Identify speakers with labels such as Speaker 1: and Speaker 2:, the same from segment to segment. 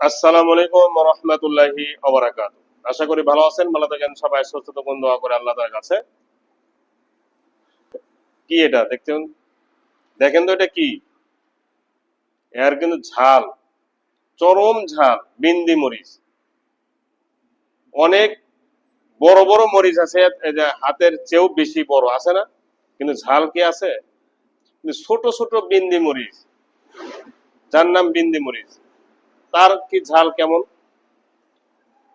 Speaker 1: আসসালামু আলাইকুম রহমতুল্লাহি অবরাকাত আশা করি ভালো আছেন, ভালো থাকেন, সবাই সুস্থ থাকুন, দোয়া করে আল্লাহ তার কাছে। কি এটা? দেখেন তো এটা কি? এর কিন্তু ঝাল, চরম ঝাল, বিন্দি মরিচ। অনেক বড় বড় মরিচ আছে হাতের চেয়েও বেশি বড়, আছে না? কিন্তু ঝাল কি আছে? ছোট ছোট বিন্দি মরিচ। যার নাম বিন্দি মরিচ। তার কি ঝাল কেমন?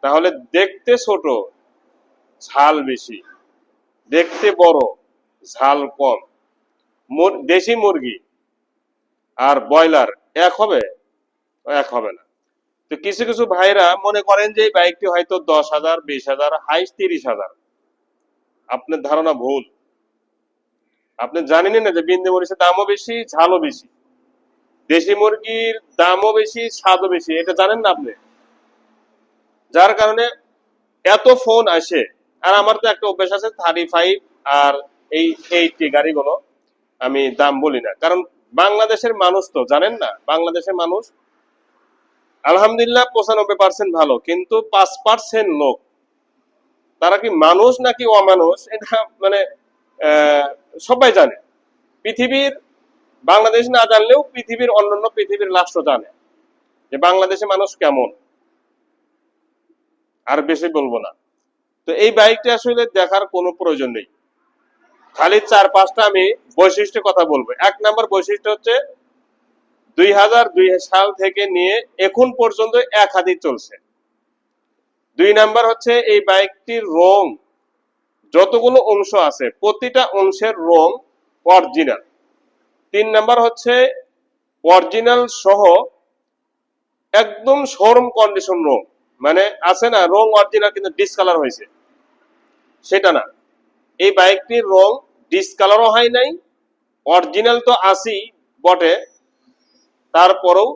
Speaker 1: তাহলে দেখতে ছোট, ঝাল বেশি। দেখতে বড়, ঝাল কম। দেশি মুরগি আর ব্রয়লার এক হবে? এক হবে না। তো কিছু কিছু ভাইরা মনে করেন যে বাইকটি হয়তো দশ হাজার, বিশ হাজার হাইস তিরিশ হাজার। আপনার ধারণা ভুল। আপনি জানেনই না যে বিন্দু মরিচের দামও বেশি, ঝালও বেশি। দেশি মুরগির দামও বেশি, স্বাদও বেশি, এটা জানেন না আপনি? যার কারণে এত ফোন আসে। আর আমার তো একটা অভ্যাস আছে থার্টি ফাইভ আর এই এইটি গাড়িগুলো আমি দাম বলি না। কারণ বাংলাদেশের মানুষ তো, জানেন না? বাংলাদেশের মানুষ আলহামদুলিল্লাহ পঁচানব্বই পার্সেন্ট ভালো, কিন্তু পাঁচ পার্সেন্ট লোক। তারা কি মানুষ নাকি অমানুষ? এটা মানে সবাই জানে। পৃথিবীর বাংলাদেশ না জানলেও পৃথিবীর অন্যান্য পৃথিবীর রাষ্ট্র জানে যে বাংলাদেশে মানুষ কেমন। আর বেশি বলব না। তো এই বাইকটা আসলে দেখার কোনো প্রয়োজন নেই। খালি চার পাঁচটা আমি বৈশিষ্ট্যের কথা বলব। এক নম্বর বৈশিষ্ট্য হচ্ছে দুই হাজার দুই সাল থেকে নিয়ে এখন পর্যন্ত এক হাতি চলছে। দুই নাম্বার হচ্ছে এই বাইকটির রং, যতগুলো অংশ আছে, প্রতিটা অংশের রং অরিজিনাল তিন নাম্বার হচ্ছে অরিজিনাল সহ একদম শোরুম কন্ডিশন রং মানে আছে না রং অরিজিনাল কিন্তু ডিসকালার হয়েছে। সেটা না। এই বাইকটির রং ডিসকালারও হয় নাই অরিজিনাল তো আসি বটে, তারপরেও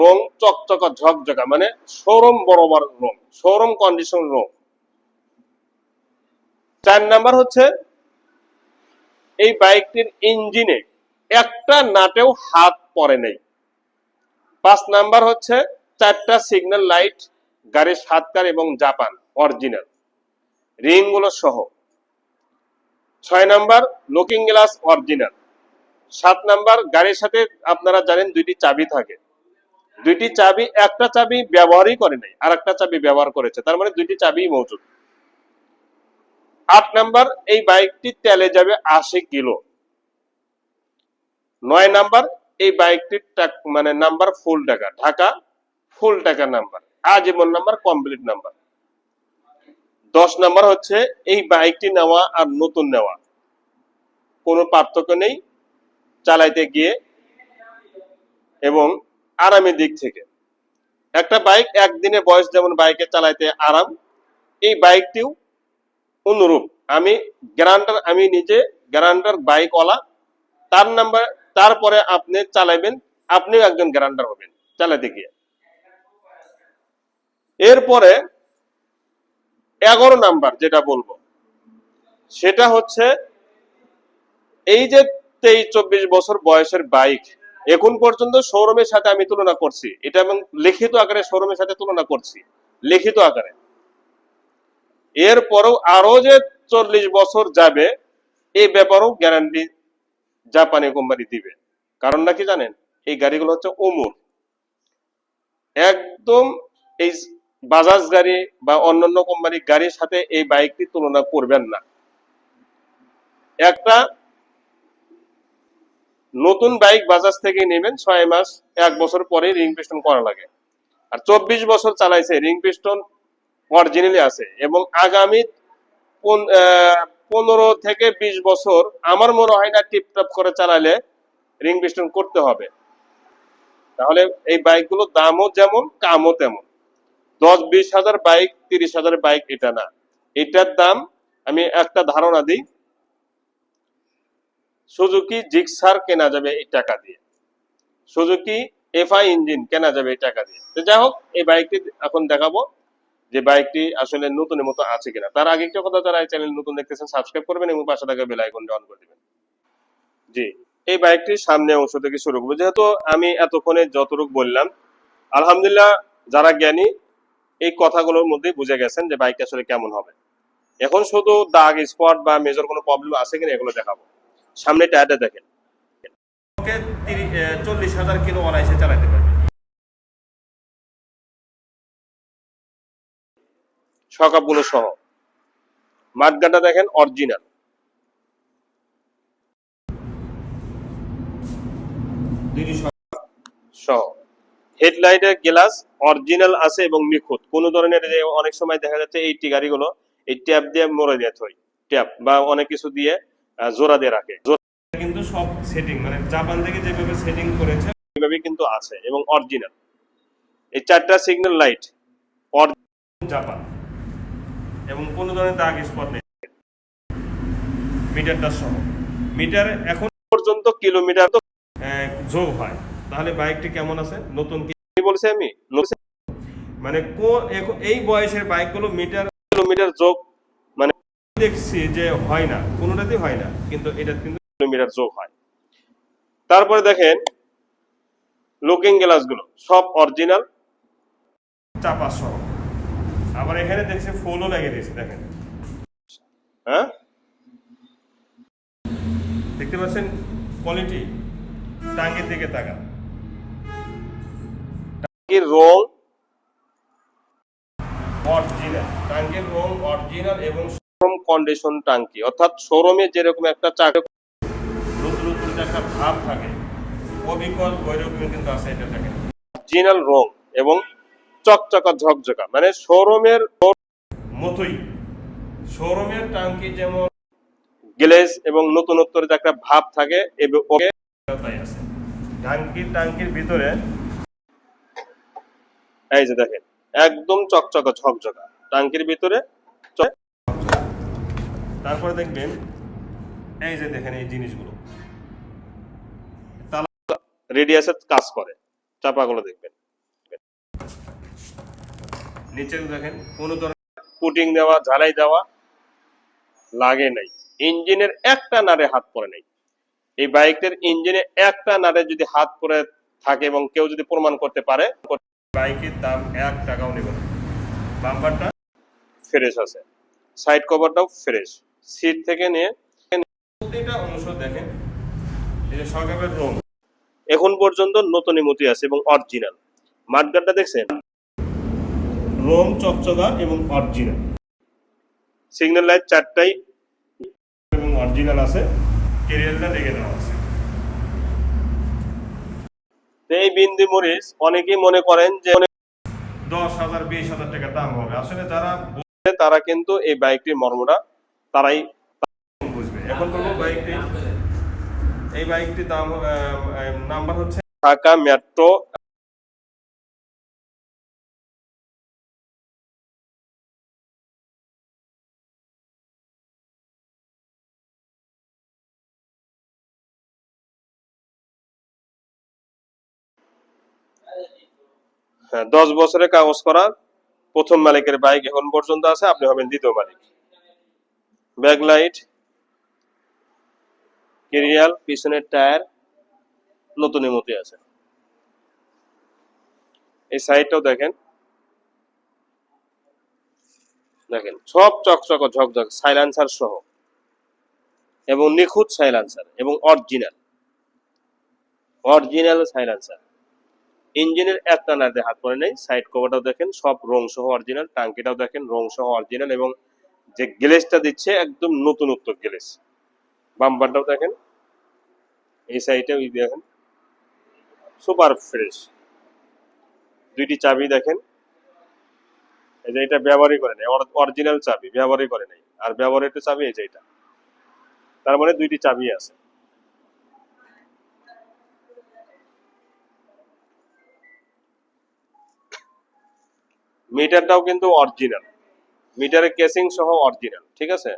Speaker 1: রং চকচকা, ঝকঝকা মানে শোরুম বরাবর রং শোরুম কন্ডিশন রং চার নাম্বার হচ্ছে, এই বাইকটির ইঞ্জিনে একটা নাটেও হাত পরে নেই। পাঁচ নাম্বার হচ্ছে চারটা সিগন্যাল লাইট, গাড়ির সাতকার এবং জাপান, অরিজিনাল। রিংগুলো সহ। ছয় নাম্বার লুকিং গ্লাস অরিজিনাল। সাত নাম্বার, গাড়ির সাথে আপনারা জানেন দুইটি চাবি থাকে। দুইটি চাবি, একটা চাবি ব্যবহারই করে নাই আর একটা চাবি ব্যবহার করেছে, তার মানে দুইটি চাবি মজুদ। আট নাম্বার, এই বাইকটি তেলে যাবে আশি কিলো। নয় নাম্বার, এই বাইকটির মানে নাম্বার ফুল টাকা, ঢাকা ফুল টাকা নাম্বার, আজীবন নাম্বার কমপ্লিট নাম্বার। দশ নাম্বার হচ্ছে, এই বাইকটি নেওয়া আর নতুন নেওয়া। কোনো পার্থক্য নেই, চালাইতে গিয়ে এবং আরামের দিক থেকে। একটা বাইক একদিনে বয়স যেমন বাইকে চালাইতে আরাম, এই বাইকটিও অনুরূপ। আমি গ্যারান্টার আমি নিজে গ্যারান্টার বাইকওয়ালা, তার নাম্বার তারপরে আপনি চালাইবেন আপনিও একজন গ্যারান্টার হবেন, চালাতে গিয়ে। এরপরে এগারো নাম্বার যেটা বলব, সেটা হচ্ছে এই যে তেইশ, চব্বিশ বছর বয়সের বাইক, এখন পর্যন্ত শোরুমের সাথে আমি তুলনা করছি। এটা এবং লিখিত আকারে শোরুমের সাথে তুলনা করছি, লিখিত আকারে। এরপরও আরও যে চল্লিশ বছর যাবে এই ব্যাপারেও গ্যারান্টি জাপানি কোম্পানি দিবে। কারণ নাকি জানেন? এই গাড়িগুলো হচ্ছে অমুর একদম এই বাজাজ গাড়ি বা অন্যান্য কোম্পানির গাড়ির সাথে এই বাইকটি তুলনা করবেন না। একটা নতুন বাইক বাজাজ থেকে নেবেন ছয় মাস এক বছর পরে রিং পিস্টন করা লাগে। আর চব্বিশ বছর চালাইছে রিং পিস্টন অরিজিনালি আছে এবং আগামী আহ, পনেরো থেকে বিশ বছর আমার মনে হয় না টিপটপ করে চালালে রিং পিস্টন করতে হবে। তাহলে এই বাইকগুলোর দামও যেমন, কামও তেমন। দশ, বিশ হাজার বাইক, তিরিশ হাজার বাইক এটা না। এটার দাম আমি একটা ধারণা দিই, সুজুকি জিক্সার কেনা যাবে এই টাকা দিয়ে। সুজুকি এফআই ইঞ্জিন কেনা যাবে এই টাকা দিয়ে। যাই হোক, এই বাইকটি এখন দেখাবো। যে বাইকটি আসলে নতুনের মতো আছে কিনা। তার আগে একটা কথা যারা এই চ্যানেল নতুন দেখতেছেন সাবস্ক্রাইব করবেন এবং পাশে থাকা বেল আইকনটা অন করে দিবেন। জি, এই বাইকটির সামনে অংশ থেকে শুরু করব। যেহেতু আমি এতক্ষণে যতটুকু বললাম, আলহামদুলিল্লাহ যারা জ্ঞানী, এই কথাগুলোর মধ্যে বুঝে গেছেন যে বাইকটা আসলে কেমন হবে। এখন শুধু দাগ স্পট বা মেজর কোনো প্রবলেম আছে কিনা এগুলো দেখাবো। সামনে টায়ারটা দেখেন। চল্লিশ হাজার কিলো অনায়াসে চালাতে পারবে। সকাপগুলো সহ। মাঠগাটা দেখেন অরিজিনাল সহ। হেডলাইটের গ্লাস অরিজিনাল আছে এবং নিখুঁত। কোনো ধরনের যে অনেক সময় দেখা যাচ্ছে এই টি গাড়িগুলো এই ট্যাপ দিয়ে মরে দিয়ে থই। ট্যাপ বা অনেক কিছু দিয়ে জোড়া দিয়ে রাখে। কিন্তু সব সেটিং মানে জাপান থেকে যেভাবে সেটিং করেছে ওইভাবে কিন্তু আছে এবং অরিজিনাল এই চারটা সিগন্যাল লাইট জাপান। এবং কোনো ধরনের দাগ স্পট নেই। মিটারটা সহ। মিটার এখন পর্যন্ত কিলোমিটার তো যোগ হয়। তাহলে বাইকটি কেমন আছে? নতুন কি বলছি আমি? মানে কো- এই বয়সের বাইকগুলো মিটার কিলোমিটার যোগ মানে দেখছি যে হয় না। কোনোটাতেই হয় না। কিন্তু এটা কিন্তু কিলোমিটার যোগ হয়। তারপরে দেখেন লুকিং গ্লাসগুলো সব অরিজিনাল চাপা সহ। আবার এখানে দেখছি ফুলও লাগিয়ে দিয়েছে দেখেন। হ্যাঁ? দেখতে পাচ্ছেন কোয়ালিটি টাঙ্গির দিকে তাকান। টাঙ্গির রং অরিজিনাল টাঙ্গির অরিজিনাল এবং শোরুম কন্ডিশন টাঙ্কি অর্থাৎ শোরুমে যেরকম একটা চাকরি নতুন নতুন একটা ভাব থাকে। অবিকল ওইরকম কিন্তু আছে এটা থাকে অরিজিনাল রং এবং চকচকা ঝকঝকা মানে শোরুমের মতোই শোরুমের টাঙ্কি যেমন গ্লেজ এবং নতুনত্বের যে একটা ভাব থাকে এবং ওকে টাঙ্কির টাঙ্কির ভিতরে এই যে দেখেন একদম চকচকা ঝকঝকা টাঙ্কির ভিতরে তারপরে দেখবেন এই যে দেখেন এই জিনিসগুলো তালা রেডিয়াসের কাজ করে চাপাগুলো দেখবেন নিচে দেখেন কোনো ধরনের পুটিং দেওয়া ঝালাই দেওয়া লাগে নাই। ইঞ্জিনের একটা নাড়ে হাত পড়ে নাই। এই বাইকটার ইঞ্জিনে একটা নাড়ে যদি হাত পড়ে থাকে এবং কেউ যদি প্রমাণ করতে পারে বাইকের দাম এক টাকাও নেবে বাম্পারটা? ফ্রেশ আছে। সাইড কভারটাও ফ্রেশ। সিট থেকে নিয়ে প্রতিটা অংশ দেখেন সরকারের এখন পর্যন্ত নতুনই মতি আছে এবং অরিজিনাল। মাঠগাটটা দেখছেন? রং চকচকা এবং অরিজিনাল সিগন্যাল লাইট চারটাই। এবং অরিজিনাল আছে কেরিয়ারটা দেখে দেওয়া আছে। এই বিন্দি মরিচ অনেকেই মনে করেন যে দশ হাজার বিশ হাজার টাকা দাম হবে। আসলে যারা তারা কিন্তু এই বাইকটির মর্মটা তারাই বুঝবে। এখন বলব বাইকটি এই বাইকটির দাম নাম্বার হচ্ছে ঢাকা মেট্রো হ্যাঁ দশ বছরের কাগজ করা প্রথম মালিকের বাইক এখন পর্যন্ত আছে, আপনি হবেন দ্বিতীয় মালিক। ব্যাকলাইট, কেরিয়াল, পিছনের টায়ার নতুনের মতো আছে। এই সাইডটাও দেখেন। দেখেন, সব চকচক ঝকঝক সাইলেন্সার সহ। এবং নিখুঁত সাইলেন্সার এবং অরিজিনাল অরিজিনাল সাইলেন্সার ইঞ্জিনের একটা নাড়তে হাত পড়ে নেই। সাইড কভারটাও দেখেন, সব রং সহ অরিজিনাল টাঙ্কিটাও দেখেন রং সহ অরিজিনাল এবং যে গ্লেসটা দিচ্ছে একদম নতুনত্ব গ্লেস। বাম্পারটাও দেখেন, এই সাইডেও দেখেন সুপার ফ্রেশ দুইটি চাবি দেখেন, এই যে এটা ব্যবহারই করে নাই অরিজিনাল চাবি, ব্যবহারই করে নাই। আর ব্যবহৃত চাবি এই যে এটা। তার মানে দুইটি চাবি আছে। মিটারটাও কিন্তু অরিজিনাল। মিটারের কেসিং সহ অরিজিনাল, ঠিক আছে?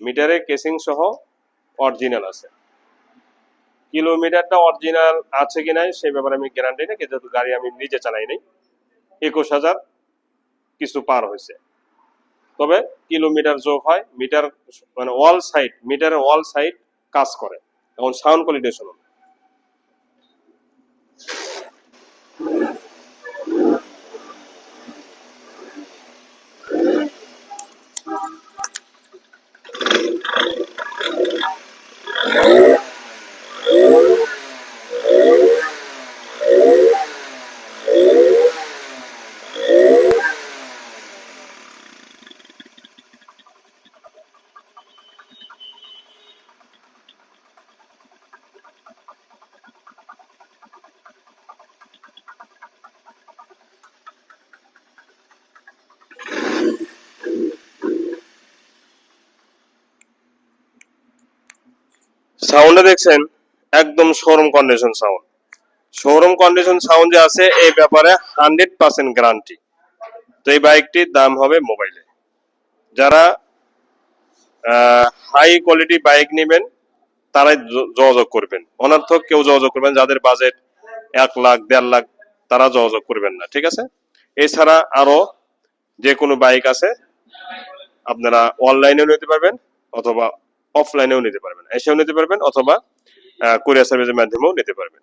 Speaker 1: মিটারে কেসিং সহ অরিজিনাল আছে। কিলোমিটারটা অরিজিনাল আছে কি নাই, সেই ব্যাপারে আমি গ্যারান্টি না কিন্তু গাড়ি আমি নিজে চালাই নাই। একুশ হাজার কিছু পার হয়েছে। তবে কিলোমিটার যোগ হয়, মিটার মানে ওয়াল সাইড মিটারের ওয়াল সাইড কাজ করে এখন সাউন্ড কোয়ালিটি শুনুন। সাউন্ডে দেখছেন? একদম showroom condition sound showroom condition sound যে আছে, এই ব্যাপারে হান্ড্রেড পার্সেন্ট গ্যারান্টি তো এই বাইকটির দাম হবে মোবাইলে যারা হাই কোয়ালিটি বাইক নেবেন, তারাই যোগাযোগ করবেন। অনর্থক কেউ যোগাযোগ করবেন যাদের বাজেট এক লাখ, দেড় লাখ, তারা যোগাযোগ করবেন না, ঠিক আছে? এছাড়া আরও যে কোনো বাইক আছে, আপনারা অনলাইনেও নিতে পারবেন, অথবা অফলাইনেও নিতে পারবেন। এসেও নিতে পারবেন অথবা কোরিয়া সার্ভিসের মাধ্যমেও নিতে পারবেন।